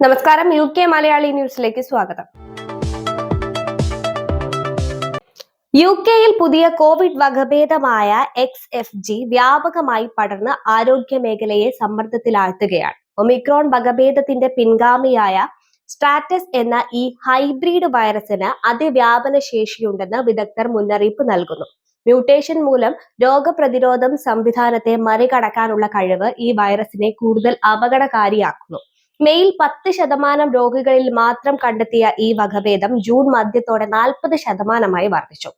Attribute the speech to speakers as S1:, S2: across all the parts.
S1: നമസ്കാരം U K Malayali ന്യൂസിലേക്ക് സ്വാഗതം. യു കെയിൽ പുതിയ കോവിഡ് വകഭേദമായ എക്സ് എഫ് ജി വ്യാപകമായി പടർന്ന് ആരോഗ്യ മേഖലയെ സമ്മർദ്ദത്തിലാഴ്ത്തുകയാണ്. ഒമിക്രോൺ വകഭേദത്തിന്റെ പിൻഗാമിയായ സ്ട്രാറ്റസ് എന്ന ഈ ഹൈബ്രിഡ് വൈറസിന് അതിവ്യാപന ശേഷിയുണ്ടെന്ന് വിദഗ്ധർ മുന്നറിയിപ്പ് നൽകുന്നു. മ്യൂട്ടേഷൻ മൂലം രോഗപ്രതിരോധം സംവിധാനത്തെ മറികടക്കാനുള്ള കഴിവ് ഈ വൈറസിനെ കൂടുതൽ അപകടകാരിയാക്കുന്നു. മെയിൽ പത്ത് ശതമാനം രോഗികളിൽ മാത്രം കണ്ടെത്തിയ ഈ വകഭേദം ജൂൺ മധ്യത്തോടെ നാൽപ്പത് ശതമാനമായി വർദ്ധിച്ചു.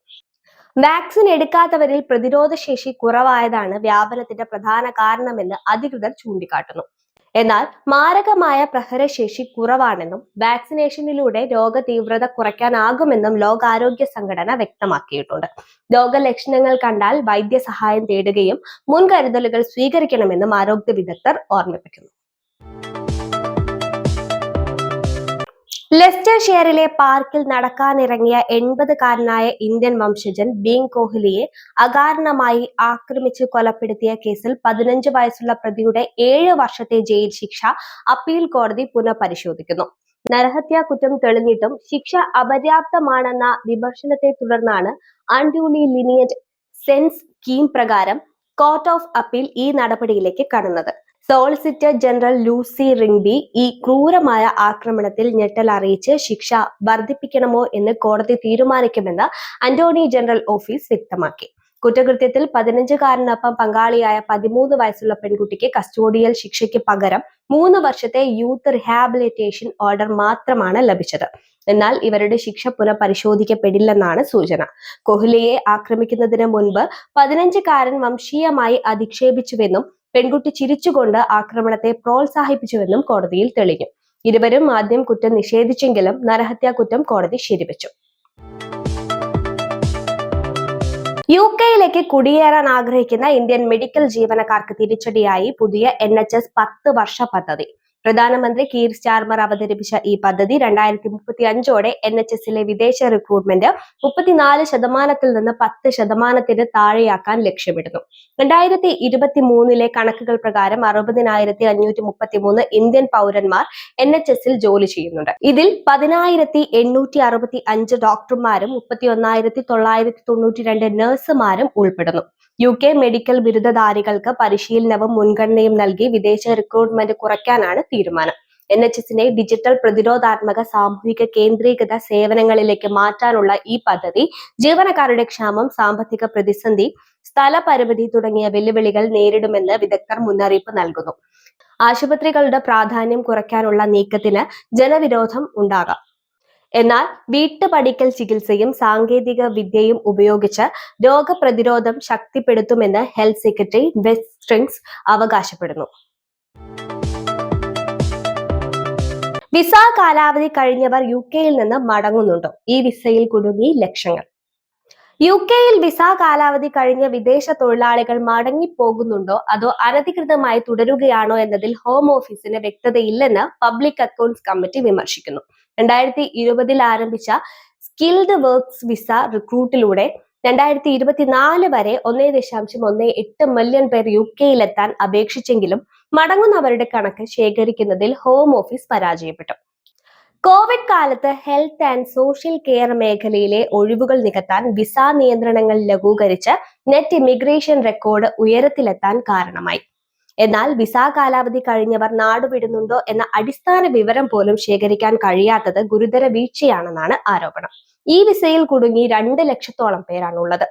S1: വാക്സിൻ എടുക്കാത്തവരിൽ പ്രതിരോധ ശേഷി കുറവായതാണ് വ്യാപനത്തിന്റെ പ്രധാന കാരണമെന്ന് അധികൃതർ ചൂണ്ടിക്കാട്ടുന്നു. എന്നാൽ മാരകമായ പ്രഹരശേഷി കുറവാണെന്നും വാക്സിനേഷനിലൂടെ രോഗതീവ്രത കുറയ്ക്കാനാകുമെന്നും ലോകാരോഗ്യ സംഘടന വ്യക്തമാക്കിയിട്ടുണ്ട്. രോഗലക്ഷണങ്ങൾ കണ്ടാൽ വൈദ്യസഹായം തേടുകയും മുൻകരുതലുകൾ സ്വീകരിക്കണമെന്നും ആരോഗ്യ വിദഗ്ധർ ഓർമ്മിപ്പിക്കുന്നു. ലെസ്റ്റർ ഷെയറിലെ പാർക്കിൽ നടക്കാനിറങ്ങിയ എൺപതുകാരനായ ഇന്ത്യൻ വംശജൻ ബീങ് കോഹ്ലിയെ അകാരണമായി ആക്രമിച്ച് കൊലപ്പെടുത്തിയ കേസിൽ പതിനഞ്ച് വയസ്സുള്ള പ്രതിയുടെ ഏഴ് വർഷത്തെ ജയിൽ ശിക്ഷ അപ്പീൽ കോടതി പുനഃപരിശോധിക്കുന്നു. നരഹത്യാ കുറ്റം തെളിഞ്ഞിട്ടും ശിക്ഷ അപര്യാപ്തമാണെന്ന വിമർശനത്തെ തുടർന്നാണ് അൺഡ്യൂലി ലിനിയറ്റ് സെൻസ് സ്കീം പ്രകാരം കോർട്ട് ഓഫ് അപ്പീൽ ഈ നടപടിയിലേക്ക് കടന്നത്. സോളിസിറ്റർ ജനറൽ ലൂസി റിംഗ്ബി ഈ ക്രൂരമായ ആക്രമണത്തിൽ ഞെട്ടൽ അറിയിച്ച് ശിക്ഷ വർദ്ധിപ്പിക്കണമോ എന്ന് കോടതി തീരുമാനിക്കുമെന്ന് അന്റോണി ജനറൽ ഓഫീസ് വ്യക്തമാക്കി. കുറ്റകൃത്യത്തിൽ പതിനഞ്ചുകാരനൊപ്പം പങ്കാളിയായ പതിമൂന്ന് വയസ്സുള്ള പെൺകുട്ടിക്ക് കസ്റ്റോഡിയൽ ശിക്ഷയ്ക്ക് പകരം മൂന്ന് വർഷത്തെ യൂത്ത് റിഹാബിലിറ്റേഷൻ ഓർഡർ മാത്രമാണ് ലഭിച്ചത്. എന്നാൽ ഇവരുടെ ശിക്ഷ പുനഃപരിശോധിക്കപ്പെടില്ലെന്നാണ് സൂചന. കോഹ്ലിയെ ആക്രമിക്കുന്നതിന് മുൻപ് പതിനഞ്ചുകാരൻ വംശീയമായി അധിക്ഷേപിച്ചുവെന്നും പെൺകുട്ടി ചിരിച്ചുകൊണ്ട് ആക്രമണത്തെ പ്രോത്സാഹിപ്പിച്ചുവെന്നും കോടതിയിൽ തെളിഞ്ഞു. ഇരുവരും ആദ്യം കുറ്റം നിഷേധിച്ചെങ്കിലും നരഹത്യാ കുറ്റം കോടതി ശരിവച്ചു. യു കെയിലേക്ക് കുടിയേറാൻ ആഗ്രഹിക്കുന്ന ഇന്ത്യൻ മെഡിക്കൽ ജീവനക്കാർക്ക് തിരിച്ചടിയായി പുതിയ എൻ എച്ച് എസ് പത്ത് വർഷ പദ്ധതി. പ്രധാനമന്ത്രി കീർ സ്റ്റാർമർ അവതരിപ്പിച്ച ഈ പദ്ധതി രണ്ടായിരത്തി മുപ്പത്തി അഞ്ചോടെ എൻ എച്ച് എസിലെ വിദേശ റിക്രൂട്ട്മെന്റ് മുപ്പത്തിനാല് ശതമാനത്തിൽ നിന്ന് പത്ത് ശതമാനത്തിന് താഴെയാക്കാൻ ലക്ഷ്യമിടുന്നു. രണ്ടായിരത്തി ഇരുപത്തി മൂന്നിലെ കണക്കുകൾ പ്രകാരം അറുപതിനായിരത്തി അഞ്ഞൂറ്റി മുപ്പത്തി മൂന്ന് ഇന്ത്യൻ പൗരന്മാർ എൻ എച്ച് എസിൽ ജോലി ചെയ്യുന്നുണ്ട്. ഇതിൽ പതിനായിരത്തി എണ്ണൂറ്റി അറുപത്തി അഞ്ച് ഡോക്ടർമാരും മുപ്പത്തി ഒന്നായിരത്തി തൊള്ളായിരത്തി തൊണ്ണൂറ്റി രണ്ട് നഴ്സുമാരും ഉൾപ്പെടുന്നു. യു കെ മെഡിക്കൽ ബിരുദധാരികൾക്ക് പരിശീലനവും മുൻഗണനയും നൽകി വിദേശ റിക്രൂട്ട്മെന്റ് കുറയ്ക്കാനാണ് തീരുമാനം എൻ എച്ച് എസിനെ ഡിജിറ്റൽ പ്രതിരോധാത്മക സാമൂഹിക കേന്ദ്രീകൃത സേവനങ്ങളിലേക്ക് മാറ്റാനുള്ള ഈ പദ്ധതി ജീവനക്കാരുടെ ക്ഷാമം സാമ്പത്തിക പ്രതിസന്ധി സ്ഥലപരിമിതി തുടങ്ങിയ വെല്ലുവിളികൾ നേരിടുമെന്ന് വിദഗ്ധർ മുന്നറിയിപ്പ് നൽകുന്നു. ആശുപത്രികളുടെ പ്രാധാന്യം കുറയ്ക്കാനുള്ള നീക്കത്തിന് ജനവിരോധം ഉണ്ടാകാം. എന്നാൽ വീട്ടുപടിക്കൽ ചികിത്സയും സാങ്കേതിക വിദ്യയും ഉപയോഗിച്ച് രോഗപ്രതിരോധം ശക്തിപ്പെടുത്തുമെന്ന് ഹെൽത്ത് സെക്രട്ടറി വെസ്ട്രിങ്സ് അവകാശപ്പെടുന്നു. വിസ കാലാവധി കഴിഞ്ഞവർ യു കെയിൽ നിന്ന് മടങ്ങുന്നുണ്ടോ? ഈ വിസയിൽ കുടുങ്ങി ലക്ഷങ്ങൾ. യു കെയിൽ വിസ കാലാവധി കഴിഞ്ഞ വിദേശ തൊഴിലാളികൾ മടങ്ങിപ്പോകുന്നുണ്ടോ? അതോ അനധികൃതമായി തുടരുകയാണോ എന്നതിൽ ഹോം ഓഫീസിന് വ്യക്തതയില്ലെന്ന് പബ്ലിക് അക്കൗണ്ട്സ് കമ്മിറ്റി വിമർശിക്കുന്നു. രണ്ടായിരത്തി ഇരുപതിൽ ആരംഭിച്ച സ്കിൽഡ് വർക്ക്സ് വിസ റിക്രൂട്ടിലൂടെ രണ്ടായിരത്തി ഇരുപത്തിനാല് വരെ ഒന്നേ ദശാംശം ഒന്നേ എട്ട് മില്യൺ പേർ യു കെയിലെത്താൻ അപേക്ഷിച്ചെങ്കിലും മടങ്ങുന്നവരുടെ കണക്ക് ശേഖരിക്കുന്നതിൽ ഹോം ഓഫീസ് പരാജയപ്പെട്ടു. കോവിഡ് കാലത്ത് ഹെൽത്ത് ആൻഡ് സോഷ്യൽ കെയർ മേഖലയിലെ ഒഴിവുകൾ നികത്താൻ വിസ നിയന്ത്രണങ്ങൾ ലഘൂകരിച്ച് നെറ്റ് ഇമിഗ്രേഷൻ റെക്കോർഡ് ഉയരത്തിലെത്താൻ കാരണമായി. എന്നാൽ വിസ കാലാവധി കഴിഞ്ഞവർ നാടുവിടുന്നുണ്ടോ എന്ന അടിസ്ഥാന വിവരം പോലും ശേഖരിക്കാൻ കഴിയാത്തത് ഗുരുതര വീഴ്ചയാണെന്നാണ് ആരോപണം. ഈ വിസയിൽ കുടുങ്ങി രണ്ട് ലക്ഷത്തോളം പേരാണുള്ളത്.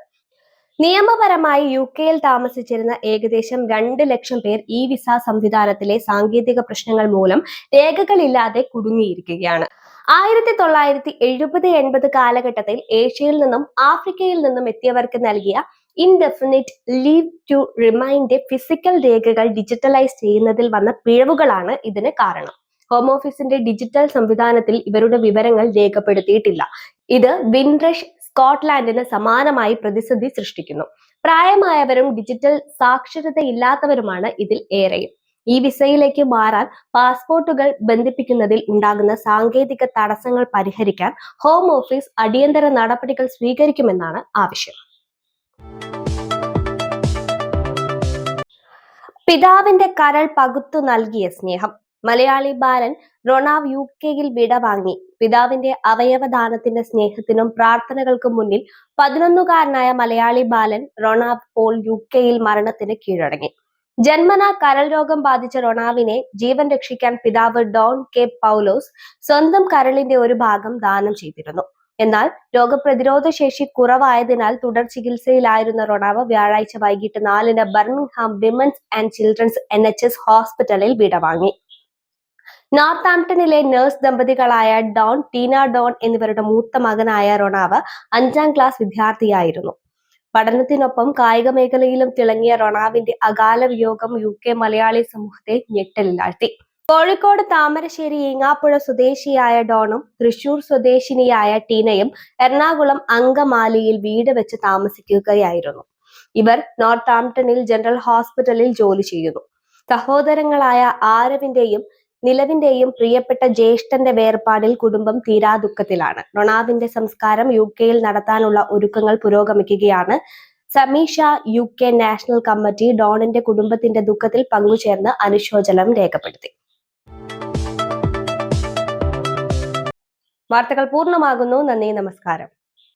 S1: നിയമപരമായി യു കെയിൽ താമസിച്ചിരുന്ന ഏകദേശം രണ്ട് ലക്ഷം പേർ ഈ വിസ സംവിധാനത്തിലെ സാങ്കേതിക പ്രശ്നങ്ങൾ മൂലം രേഖകളില്ലാതെ കുടുങ്ങിയിരിക്കുകയാണ്. ആയിരത്തി തൊള്ളായിരത്തി എഴുപത് എൺപത് കാലഘട്ടത്തിൽ ഏഷ്യയിൽ നിന്നും ആഫ്രിക്കയിൽ നിന്നും എത്തിയവർക്ക് നൽകിയ indefinite leave to remain physical രേഖകൾ ഡിജിറ്റലൈസ് ചെയ്യുന്നതിൽ വന്ന പിഴവുകളാണ് ഇതിന് കാരണം. ഹോം ഓഫീസിന്റെ ഡിജിറ്റൽ സംവിധാനത്തിൽ ഇവരുടെ വിവരങ്ങൾ രേഖപ്പെടുത്തിയിട്ടില്ല. ഇത് വിൻറഷ് സ്കോട്ട്ലാൻഡിന് സമാനമായി പ്രതിസന്ധി സൃഷ്ടിക്കുന്നു. പ്രായമായവരും ഡിജിറ്റൽ സാക്ഷരതയില്ലാത്തവരുമാണ് ഇതിൽ ഏറെയും. ഈ വിസയിലേക്ക് മാറാൻ പാസ്പോർട്ടുകൾ ബന്ധിപ്പിക്കുന്നതിൽ ഉണ്ടാകുന്ന സാങ്കേതിക തടസ്സങ്ങൾ പരിഹരിക്കാൻ ഹോം ഓഫീസ് അടിയന്തര നടപടികൾ സ്വീകരിക്കുമെന്നാണ് ആവശ്യം. പിതാവിന്റെ കരൾ പകുത്തു നൽകിയ സ്നേഹം. മലയാളി ബാലൻ റൊണാവ് യു കെയിൽ വിട വാങ്ങി. പിതാവിന്റെ അവയവദാനത്തിന്റെ സ്നേഹത്തിനും പ്രാർത്ഥനകൾക്കും മുന്നിൽ പതിനൊന്നുകാരനായ മലയാളി ബാലൻ റൊണാവ് പോൾ യു കെയിൽ മരണത്തിന് കീഴടങ്ങി. ജന്മന കരൾ രോഗം ബാധിച്ച റൊണാവിനെ ജീവൻ രക്ഷിക്കാൻ പിതാവ് ഡോൺ കെ പൗലോസ് സ്വന്തം കരളിന്റെ ഒരു ഭാഗം ദാനം ചെയ്തിരുന്നു. എന്നാൽ രോഗപ്രതിരോധ ശേഷി കുറവായതിനാൽ തുടർ ചികിത്സയിലായിരുന്ന റൊണാവ് വ്യാഴാഴ്ച വൈകിട്ട് നാലിന് Birmingham women's and children's N H S ഹോസ്പിറ്റലിൽ വിടവാങ്ങി. നോർത്ത് ആംപ്ടണിലെ നഴ്സ് ദമ്പതികളായ ഡോൺ ടീന ഡോൺ എന്നിവരുടെ മൂത്ത മകനായ റൊണാവ് അഞ്ചാം ക്ലാസ് വിദ്യാർത്ഥിയായിരുന്നു. പഠനത്തിനൊപ്പം കായിക മേഖലയിലും തിളങ്ങിയ റൊണാവിന്റെ അകാല വിയോഗം യു കെ മലയാളി സമൂഹത്തെ ഞെട്ടലിലാഴ്ത്തി. കോഴിക്കോട് താമരശ്ശേരി ഈങ്ങാപ്പുഴ സ്വദേശിയായ ഡോണും തൃശൂർ സ്വദേശിനിയായ ടീനയും എറണാകുളം അങ്കമാലിയിൽ വീട് വെച്ച് താമസിക്കുകയായിരുന്നു. ഇവർ നോർത്ത് ആംപ്ടണിൽ ജനറൽ ഹോസ്പിറ്റലിൽ ജോലി ചെയ്യുന്നു. സഹോദരങ്ങളായ ആരവിന്റെയും നിലവിന്റെയും പ്രിയപ്പെട്ട ജ്യേഷ്ഠന്റെ വേർപാടിൽ കുടുംബം തീരാ ദുഃഖത്തിലാണ് റൊണാവിന്റെ സംസ്കാരം യു കെയിൽ നടത്താനുള്ള ഒരുക്കങ്ങൾ പുരോഗമിക്കുകയാണ്. Sameeksha U K national committee ഡോണിന്റെ കുടുംബത്തിന്റെ ദുഃഖത്തിൽ പങ്കുചേർന്ന് അനുശോചനം രേഖപ്പെടുത്തി. വാർത്തകൾ പൂർണമാകുന്നു. നന്ദി നമസ്കാരം.